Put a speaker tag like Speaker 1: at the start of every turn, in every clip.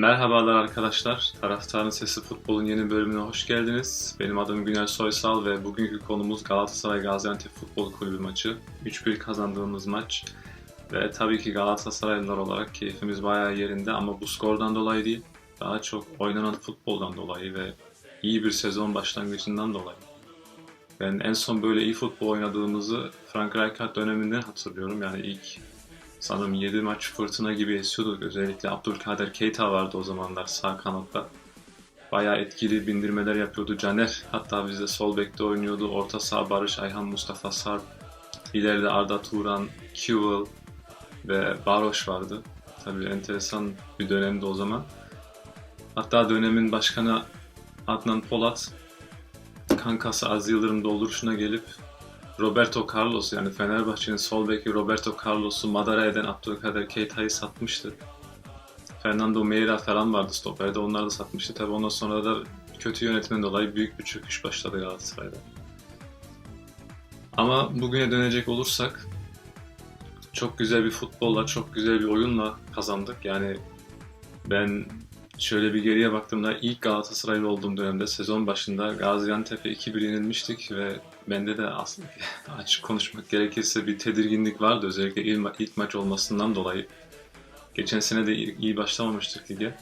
Speaker 1: Merhabalar arkadaşlar. Taraftarın Sesi Futbol'un yeni bölümüne hoş geldiniz. Benim adım Güner Soysal ve bugünkü konumuz Galatasaray Gaziantep Futbol Kulübü maçı. 3-1 kazandığımız maç. Ve tabii ki Galatasaraylılar olarak keyfimiz bayağı yerinde ama bu skordan dolayı değil. Daha çok oynanan futboldan dolayı ve iyi bir sezon başlangıcından dolayı. Ben en son böyle iyi futbol oynadığımızı Frank Rijkaard döneminden hatırlıyorum. Yani ilk sanırım 7 maç fırtına gibi esiyorduk. Özellikle Abdülkader Keita vardı o zamanlar sağ kanatta. Bayağı etkili bindirmeler yapıyordu. Caner hatta bizde sol bekte oynuyordu. Orta saha Barış Ayhan, Mustafa Sarp. İleride Arda Turan, Kewell ve Baroş vardı. Tabii enteresan bir dönemdi o zaman. Hatta dönemin başkanı Adnan Polat kankası Az Yıldırım dolduruşuna gelip Roberto Carlos yani Fenerbahçe'nin sol beki Roberto Carlos'u madara eden Abdülkader Keita'yı satmıştı. Fernando Meira falan vardı stoperde onları da satmıştı. Tabi ondan sonra da kötü yönetmen dolayı büyük bir çöküş başladı Galatasaray'da. Ama bugüne dönecek olursak çok güzel bir futbolla, çok güzel bir oyunla kazandık. Yani ben şöyle bir geriye baktığımda ilk Galatasaraylı olduğum dönemde sezon başında Gaziantep'e 2-1 yenilmiştik ve bende de aslında açık konuşmak gerekirse bir tedirginlik vardı özellikle ilk, ilk maç olmasından dolayı. Geçen sene de iyi başlamamıştık lige.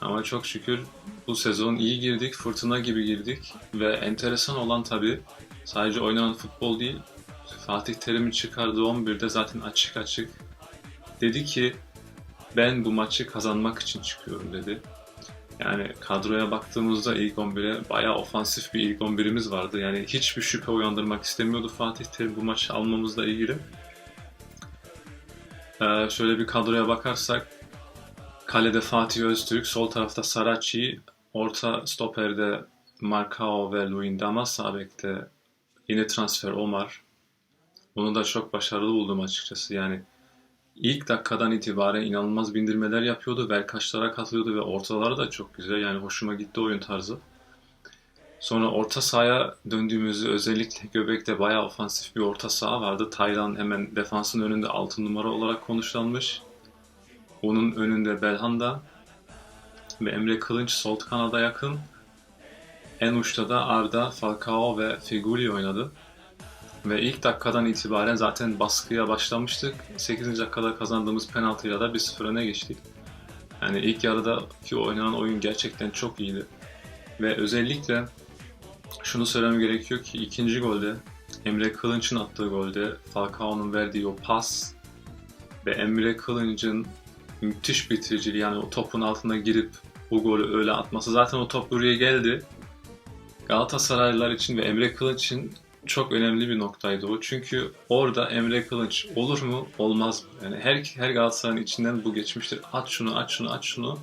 Speaker 1: Ama çok şükür bu sezon iyi girdik, fırtına gibi girdik ve enteresan olan tabii sadece oynanan futbol değil, Fatih Terim'in çıkardığı 11'de zaten açık açık dedi ki ben bu maçı kazanmak için çıkıyorum dedi. Yani kadroya baktığımızda ilk 11'e bayağı ofansif bir ilk 11'imiz vardı. Yani hiçbir şüphe uyandırmak istemiyordu Fatih Terim bu maçı almamızla ilgili. Ee, şöyle bir kadroya bakarsak kalede Fatih Öztürk, sol tarafta Saraci, orta stoperde Marcao ve Luindama, sağ bekte yine transfer Omar. Bunu da çok başarılı buldum açıkçası. Yani ilk dakikadan itibaren inanılmaz bindirmeler yapıyordu. Verkaçlara katılıyordu ve ortaları da çok güzel. Yani hoşuma gitti oyun tarzı. Sonra orta sahaya döndüğümüzde özellikle Göbek'te bayağı ofansif bir orta saha vardı. Taylan hemen defansın önünde 6 numara olarak konuşlanmış. Onun önünde Belhanda ve Emre Kılınç sol kanada yakın. En uçta da Arda, Falcao ve Feguli oynadı. Ve ilk dakikadan itibaren zaten baskıya başlamıştık. 8. dakikada kazandığımız penaltıyla da 1-0 öne geçtik. Yani ilk yarıdaki oynanan oyun gerçekten çok iyiydi. Ve özellikle şunu söylemem gerekiyor ki ikinci golde Emre Kılınç'ın attığı golde Falcao'nun verdiği o pas ve Emre Kılınç'ın müthiş bitiriciliği yani o topun altına girip bu golü öyle atması. Zaten o top buraya geldi. Galatasaraylılar için ve Emre Kılıç için çok önemli bir noktaydı o. Çünkü orada Emre Kılıç olur mu olmaz mı? Yani her, her Galatasaray'ın içinden bu geçmiştir. At şunu, at şunu, at şunu.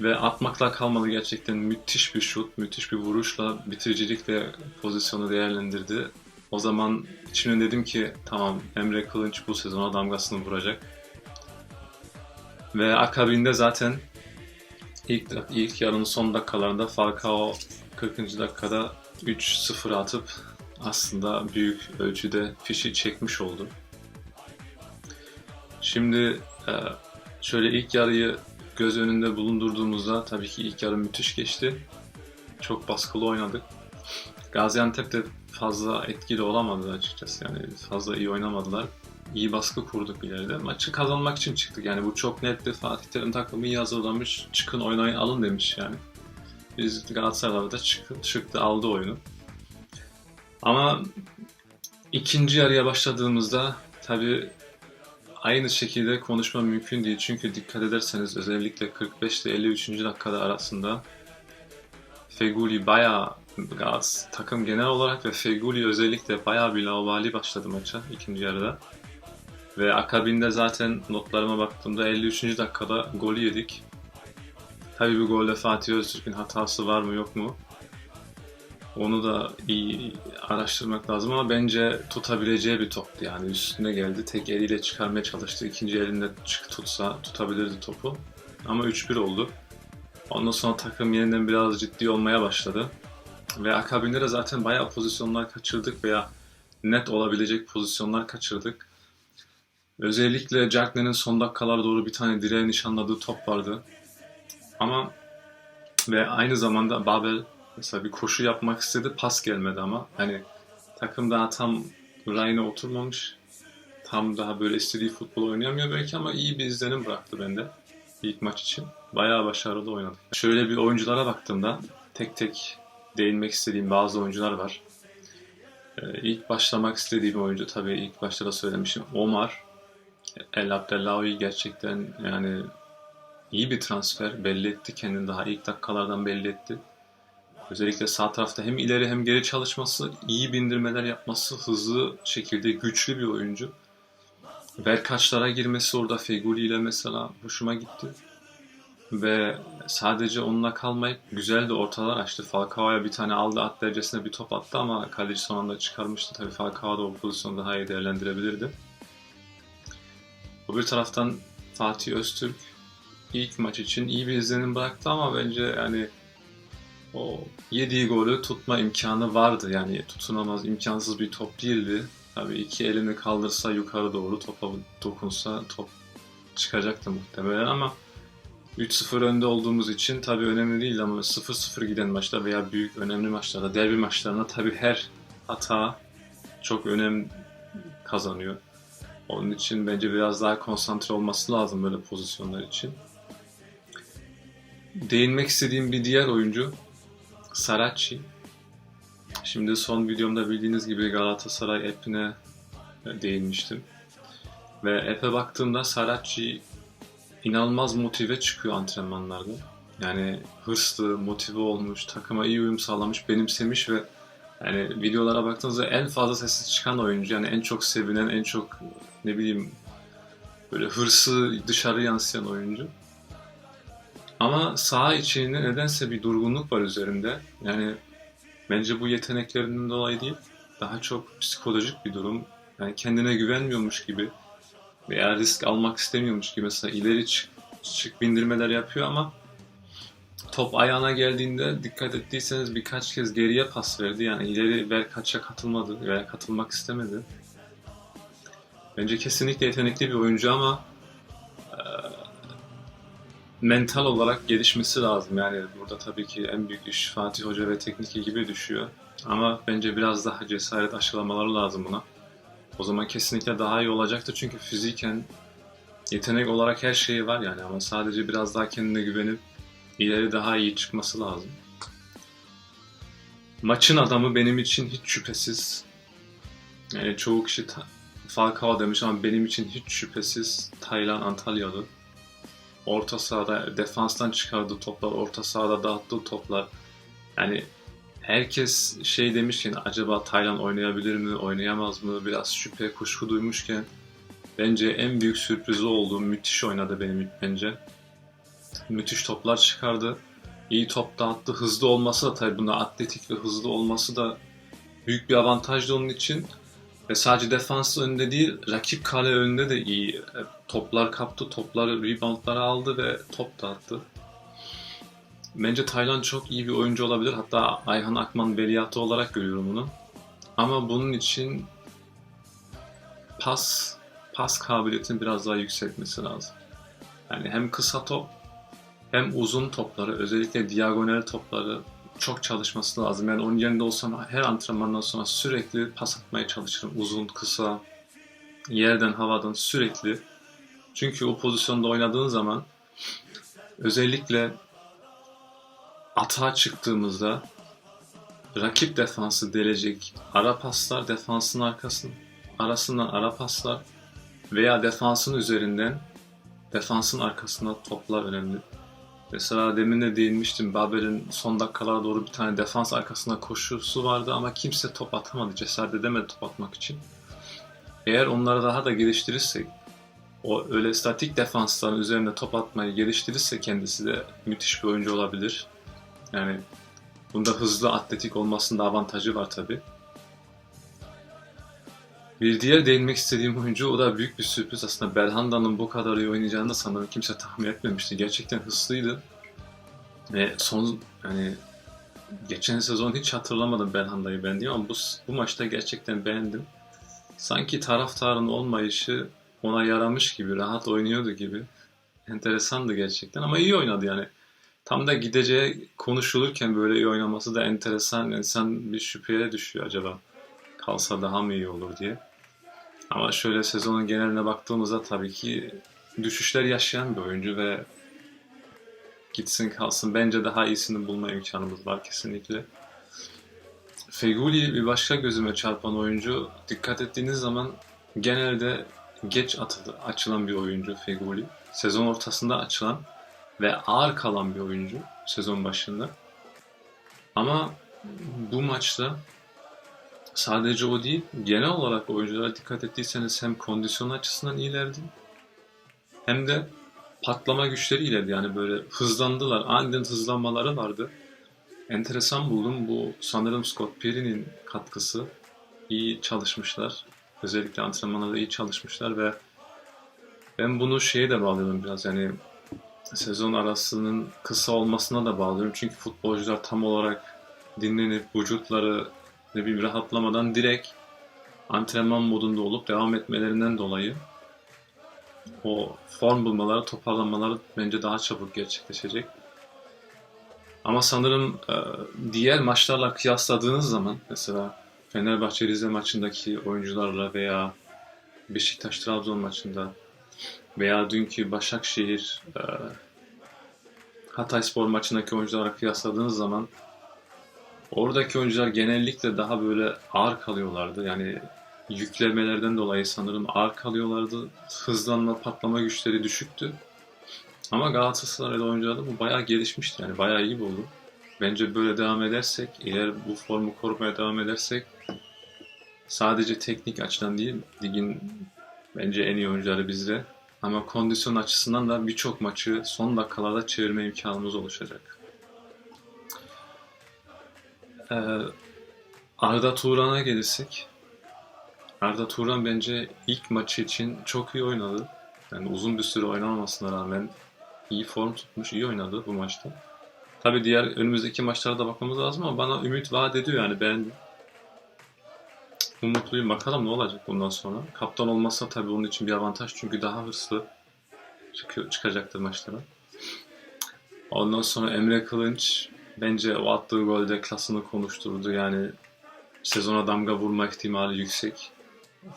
Speaker 1: Ve atmakla kalmadı gerçekten müthiş bir şut, müthiş bir vuruşla bitiricilikle pozisyonu değerlendirdi. O zaman içimden dedim ki tamam Emre Kılınç bu sezona damgasını vuracak. Ve akabinde zaten ilk, ilk yarının son dakikalarında Falcao 40. dakikada 3-0 atıp aslında büyük ölçüde fişi çekmiş oldu. Şimdi e, şöyle ilk yarıyı göz önünde bulundurduğumuzda tabii ki ilk yarı müthiş geçti. Çok baskılı oynadık. Gaziantep de fazla etkili olamadı açıkçası. Yani fazla iyi oynamadılar. İyi baskı kurduk ileride. Maçı kazanmak için çıktık. Yani bu çok netti. Fatih Terim takımı iyi hazırlamış. Çıkın oynayın alın demiş yani. Biz Galatasaray'da da çıktı, çıktı aldı oyunu. Ama ikinci yarıya başladığımızda tabi aynı şekilde konuşma mümkün değil. Çünkü dikkat ederseniz özellikle 45 ile 53. dakikada arasında Feguli bayağı Gaz takım genel olarak ve Feguli özellikle bayağı bir lavabali başladı maça ikinci yarıda. Ve akabinde zaten notlarıma baktığımda 53. dakikada golü yedik. Tabii bu golde Fatih Öztürk'ün hatası var mı yok mu? Onu da iyi araştırmak lazım ama bence tutabileceği bir toptu yani üstüne geldi. Tek eliyle çıkarmaya çalıştı. İkinci elinde çık tutsa tutabilirdi topu. Ama 3-1 oldu. Ondan sonra takım yeniden biraz ciddi olmaya başladı. Ve akabinde de zaten bayağı pozisyonlar kaçırdık veya net olabilecek pozisyonlar kaçırdık. Özellikle Cagney'in son dakikalara doğru bir tane direğe nişanladığı top vardı. Ama ve aynı zamanda Babel mesela bir koşu yapmak istedi pas gelmedi ama hani takım daha tam rayına oturmamış. Tam daha böyle istediği futbol oynayamıyor belki ama iyi bir izlenim bıraktı bende ilk maç için. Bayağı başarılı oynadık. Şöyle bir oyunculara baktığımda tek tek değinmek istediğim bazı oyuncular var. Ee, ilk başlamak istediğim oyuncu tabii ilk başta da söylemişim Omar. El Abdellaoui gerçekten yani iyi bir transfer. Belli etti kendini daha ilk dakikalardan belli etti. Özellikle sağ tarafta hem ileri hem geri çalışması, iyi bindirmeler yapması, hızlı şekilde güçlü bir oyuncu. Verkaçlara girmesi orada Feguli ile mesela hoşuma gitti. Ve sadece onunla kalmayıp güzel de ortalar açtı. Falcao'ya bir tane aldı at derecesine bir top attı ama kaleci son anda çıkarmıştı. Tabii Falcao da o pozisyonu daha iyi değerlendirebilirdi. Bir taraftan Fatih Öztürk ilk maç için iyi bir izlenim bıraktı ama bence yani o yediği golü tutma imkanı vardı. Yani tutunamaz, imkansız bir top değildi. Tabii iki elini kaldırsa yukarı doğru topa dokunsa top çıkacaktı muhtemelen ama 3-0 önde olduğumuz için tabii önemli değil ama 0-0 giden maçlar veya büyük önemli maçlarda, derbi maçlarında tabii her hata çok önem kazanıyor. Onun için bence biraz daha konsantre olması lazım böyle pozisyonlar için. Değinmek istediğim bir diğer oyuncu Saracchi. Şimdi son videomda bildiğiniz gibi Galatasaray app'ine değinmiştim. Ve app'e baktığımda Saracchi inanılmaz motive çıkıyor antrenmanlarda. Yani hırslı, motive olmuş, takıma iyi uyum sağlamış, benimsemiş ve yani videolara baktığınızda en fazla sesi çıkan oyuncu. Yani en çok sevinen, en çok ne bileyim böyle hırsı dışarı yansıyan oyuncu. Ama saha içinde nedense bir durgunluk var üzerinde. Yani bence bu yeteneklerinden dolayı değil, daha çok psikolojik bir durum. Yani kendine güvenmiyormuş gibi veya risk almak istemiyormuş gibi mesela ileri çık, çık bindirmeler yapıyor ama top ayağına geldiğinde dikkat ettiyseniz birkaç kez geriye pas verdi. Yani ileri ver kaça katılmadı veya katılmak istemedi. Bence kesinlikle yetenekli bir oyuncu ama mental olarak gelişmesi lazım. Yani burada tabii ki en büyük iş Fatih Hoca ve teknik ekibe düşüyor. Ama bence biraz daha cesaret aşılamaları lazım buna. O zaman kesinlikle daha iyi olacaktır çünkü fiziken yetenek olarak her şeyi var yani ama sadece biraz daha kendine güvenip ileri daha iyi çıkması lazım. Maçın adamı benim için hiç şüphesiz yani çoğu kişi Falcao demiş ama benim için hiç şüphesiz Taylan Antalyalı. Orta sahada defanstan çıkardığı toplar, orta sahada dağıttığı toplar. Yani herkes şey demişken acaba Taylan oynayabilir mi, oynayamaz mı biraz şüphe, kuşku duymuşken bence en büyük sürprizi oldu. Müthiş oynadı benim bence. Müthiş toplar çıkardı. İyi top dağıttı. Hızlı olması da tabii bunda atletik ve hızlı olması da büyük bir avantajdı onun için. Ve sadece defans önünde değil, rakip kale önünde de iyi. E, toplar kaptı, topları, reboundları aldı ve top dağıttı. Bence Taylan çok iyi bir oyuncu olabilir. Hatta Ayhan Akman veliahtı olarak görüyorum onu. Ama bunun için pas pas kabiliyetini biraz daha yükseltmesi lazım. Yani hem kısa top hem uzun topları özellikle diagonal topları çok çalışması lazım. Yani onun yerinde olsam her antrenmandan sonra sürekli pas atmaya çalışırım. Uzun, kısa, yerden, havadan sürekli. Çünkü o pozisyonda oynadığın zaman özellikle atağa çıktığımızda rakip defansı delecek ara paslar, defansın arkasının arasından ara paslar veya defansın üzerinden defansın arkasına toplar önemli. Mesela demin de değinmiştim. Babel'in son dakikalara doğru bir tane defans arkasına koşusu vardı ama kimse top atamadı. Cesaret edemedi top atmak için. Eğer onları daha da geliştirirsek, o öyle statik defansların üzerinde top atmayı geliştirirse kendisi de müthiş bir oyuncu olabilir. Yani bunda hızlı atletik olmasında avantajı var tabi. Bir diğer değinmek istediğim oyuncu o da büyük bir sürpriz aslında. Belhanda'nın bu kadar iyi oynayacağını da sanırım kimse tahmin etmemişti. Gerçekten hızlıydı. Ve son hani geçen sezon hiç hatırlamadım Belhanda'yı beğendiğim ama bu, bu maçta gerçekten beğendim. Sanki taraftarın olmayışı ona yaramış gibi, rahat oynuyordu gibi. Enteresandı gerçekten ama iyi oynadı yani. Tam da gideceği konuşulurken böyle iyi oynaması da enteresan. İnsan bir şüpheye düşüyor acaba kalsa daha mı iyi olur diye. Ama şöyle sezonun geneline baktığımızda tabii ki düşüşler yaşayan bir oyuncu ve gitsin kalsın bence daha iyisini bulma imkanımız var kesinlikle. Feguli bir başka gözüme çarpan oyuncu. Dikkat ettiğiniz zaman genelde geç atıldı, açılan bir oyuncu Feguli. Sezon ortasında açılan ve ağır kalan bir oyuncu sezon başında. Ama bu maçta sadece o değil, genel olarak oyunculara dikkat ettiyseniz hem kondisyon açısından iyilerdi hem de patlama güçleri ilerdi. Yani böyle hızlandılar, aniden hızlanmaları vardı. Enteresan buldum. Bu sanırım Scott Perry'nin katkısı. İyi çalışmışlar. Özellikle antrenmanlarda iyi çalışmışlar ve ben bunu şeye de bağlıyorum biraz yani sezon arasının kısa olmasına da bağlıyorum. Çünkü futbolcular tam olarak dinlenip vücutları ne bileyim rahatlamadan direkt antrenman modunda olup devam etmelerinden dolayı o form bulmaları, toparlanmaları bence daha çabuk gerçekleşecek. Ama sanırım e, diğer maçlarla kıyasladığınız zaman mesela Fenerbahçe Rize maçındaki oyuncularla veya Beşiktaş Trabzon maçında veya dünkü Başakşehir e, Hatayspor maçındaki oyunculara kıyasladığınız zaman oradaki oyuncular genellikle daha böyle ağır kalıyorlardı. Yani yüklemelerden dolayı sanırım ağır kalıyorlardı. Hızlanma, patlama güçleri düşüktü. Ama Galatasaray'da oyuncularda bu bayağı gelişmişti. Yani bayağı iyi oldu. Bence böyle devam edersek, eğer bu formu korumaya devam edersek sadece teknik açıdan değil, ligin bence en iyi oyuncuları bizde. Ama kondisyon açısından da birçok maçı son dakikalarda çevirme imkanımız oluşacak. Ee, Arda Turan'a gelirsek. Arda Turan bence ilk maçı için çok iyi oynadı. Yani uzun bir süre oynamamasına rağmen iyi form tutmuş, iyi oynadı bu maçta. Tabi diğer önümüzdeki maçlara da bakmamız lazım ama bana ümit vaat ediyor yani ben umutluyum. Bakalım ne olacak bundan sonra. Kaptan olmazsa tabi onun için bir avantaj çünkü daha hırslı çıkıyor, çıkacaktır maçlara. Ondan sonra Emre Kılınç bence o attığı golde klasını konuşturdu. Yani sezona damga vurma ihtimali yüksek.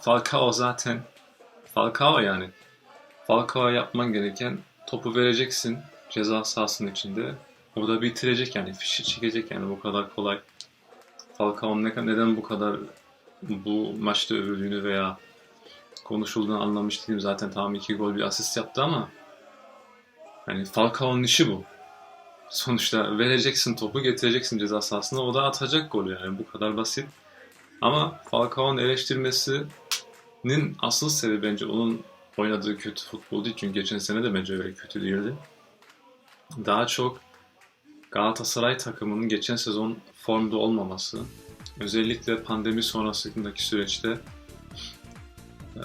Speaker 1: Falcao zaten Falcao yani. Falcao yapman gereken topu vereceksin ceza sahasının içinde. O da bitirecek yani fişi çekecek yani bu kadar kolay. Falcao'nun ne, neden bu kadar bu maçta övüldüğünü veya konuşulduğunu anlamış değilim. Zaten tamam iki gol bir asist yaptı ama yani Falcao'nun işi bu. Sonuçta vereceksin topu getireceksin ceza sahasına o da atacak golü yani bu kadar basit. Ama Falcao'nun eleştirmesinin asıl sebebi bence onun oynadığı kötü futbol değil. Çünkü geçen sene de bence öyle kötü değildi. Daha çok Galatasaray takımının geçen sezon formda olmaması, özellikle pandemi sonrasındaki süreçte e,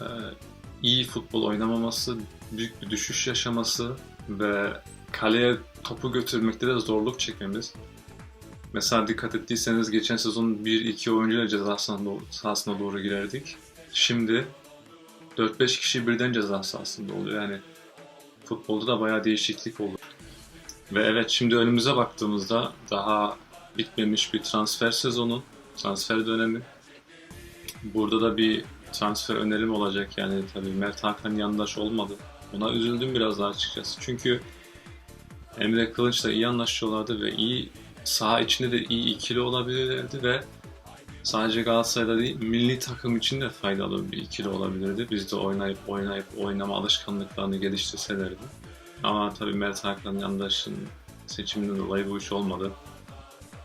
Speaker 1: iyi futbol oynamaması, büyük bir düşüş yaşaması ve kaleye topu götürmekte de zorluk çekmemiz. Mesela dikkat ettiyseniz geçen sezon 1-2 oyuncuyla ceza sahasına doğru girerdik. Şimdi 4-5 kişi birden ceza sahasında oluyor. Yani futbolda da bayağı değişiklik oldu. Ve evet şimdi önümüze baktığımızda daha bitmemiş bir transfer sezonu, transfer dönemi. Burada da bir transfer önerim olacak yani tabii Mert Hakan yandaş olmadı. Ona üzüldüm biraz daha açıkçası. Çünkü Emre Kılıç'la iyi anlaşıyorlardı ve iyi saha içinde de iyi ikili olabilirlerdi ve sadece Galatasaray'da değil milli takım için de faydalı bir ikili olabilirdi. Biz de oynayıp oynayıp oynama alışkanlıklarını geliştirselerdi. Ama tabii Mert Hakan yandaşın seçiminden dolayı bu iş olmadı.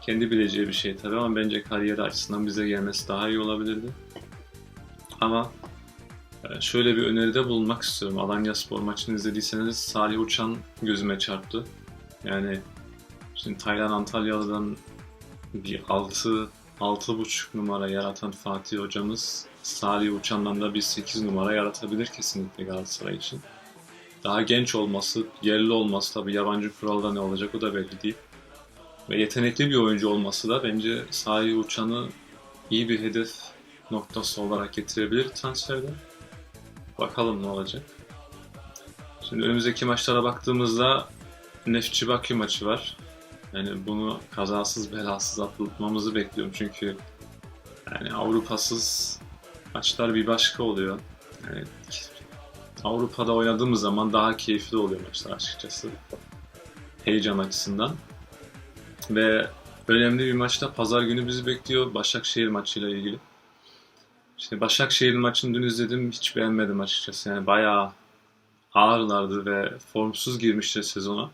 Speaker 1: Kendi bileceği bir şey tabii ama bence kariyer açısından bize gelmesi daha iyi olabilirdi. Ama e, şöyle bir öneride bulunmak istiyorum. Alanya Spor maçını izlediyseniz Salih Uçan gözüme çarptı. Yani şimdi Taylan Antalyalı'dan bir 6 6,5 numara yaratan Fatih hocamız Salih Uçan'dan da bir 8 numara yaratabilir kesinlikle Galatasaray için. Daha genç olması, yerli olması tabi yabancı kuralda ne olacak o da belli değil. Ve yetenekli bir oyuncu olması da bence Salih Uçan'ı iyi bir hedef noktası olarak getirebilir transferde. Bakalım ne olacak. Şimdi önümüzdeki maçlara baktığımızda Nefçi Bakü maçı var. Yani bunu kazasız belasız atlatmamızı bekliyorum çünkü yani Avrupasız maçlar bir başka oluyor. Yani Avrupa'da oynadığımız zaman daha keyifli oluyor maçlar açıkçası. Heyecan açısından. Ve önemli bir maçta pazar günü bizi bekliyor Başakşehir maçıyla ilgili. İşte Başakşehir maçını dün izledim hiç beğenmedim açıkçası. Yani bayağı ağırlardı ve formsuz girmişler sezona.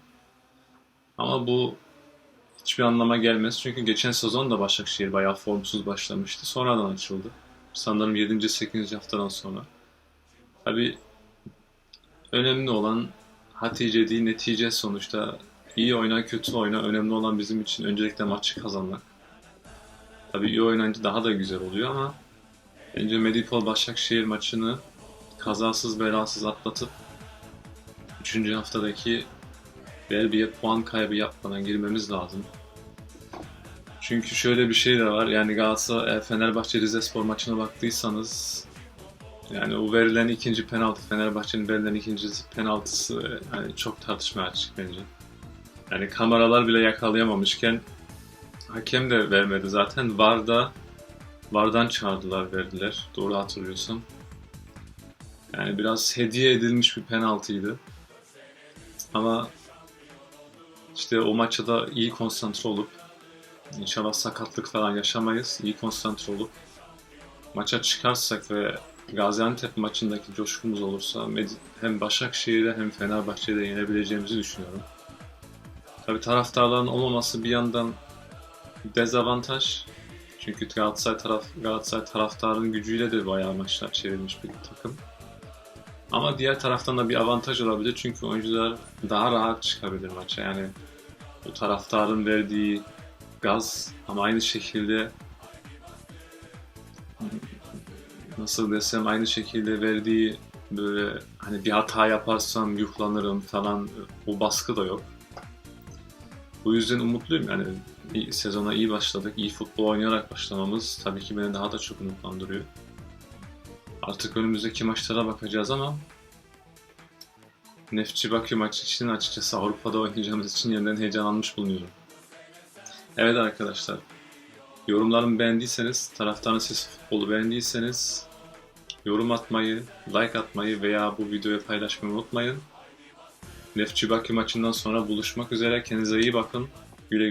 Speaker 1: Ama bu hiçbir anlama gelmez. Çünkü geçen sezon da Başakşehir bayağı formsuz başlamıştı. Sonradan açıldı. Sanırım 7. 8. haftadan sonra. Tabii önemli olan hatice değil netice sonuçta. İyi oyna kötü oyna önemli olan bizim için öncelikle maçı kazanmak. Tabii iyi oynayınca daha da güzel oluyor ama bence Medipol Başakşehir maçını kazasız belasız atlatıp 3. haftadaki derbiye puan kaybı yapmadan girmemiz lazım. Çünkü şöyle bir şey de var. Yani Galatasaray Fenerbahçe Rizespor maçına baktıysanız yani o verilen ikinci penaltı Fenerbahçe'nin verilen ikinci penaltısı yani çok tartışmaya açık bence. Yani kameralar bile yakalayamamışken hakem de vermedi zaten. VAR'da VAR'dan çağırdılar verdiler. Doğru hatırlıyorsam. Yani biraz hediye edilmiş bir penaltıydı. Ama işte o maça da iyi konsantre olup inşallah sakatlık falan yaşamayız. İyi konsantre olup maça çıkarsak ve Gaziantep maçındaki coşkumuz olursa hem Başakşehir'e hem Fenerbahçe'de yenebileceğimizi düşünüyorum. Tabi taraftarların olmaması bir yandan dezavantaj. Çünkü Galatasaray, taraf, Galatasaray taraftarın gücüyle de bayağı maçlar çevirmiş bir takım. Ama diğer taraftan da bir avantaj olabilir çünkü oyuncular daha rahat çıkabilir maça. Yani bu taraftarın verdiği gaz ama aynı şekilde nasıl desem aynı şekilde verdiği böyle hani bir hata yaparsam yuhlanırım falan o baskı da yok. Bu yüzden umutluyum yani sezona iyi başladık. iyi futbol oynayarak başlamamız tabii ki beni daha da çok umutlandırıyor. Artık önümüzdeki maçlara bakacağız ama Nefçi Bakü maçı için açıkçası Avrupa'da oynayacağımız için yeniden heyecanlanmış bulunuyorum. Evet arkadaşlar, yorumlarımı beğendiyseniz, taraftarın sesi futbolu beğendiyseniz yorum atmayı, like atmayı veya bu videoyu paylaşmayı unutmayın. Nefçi Bakü maçından sonra buluşmak üzere. Kendinize iyi bakın. Güle güle.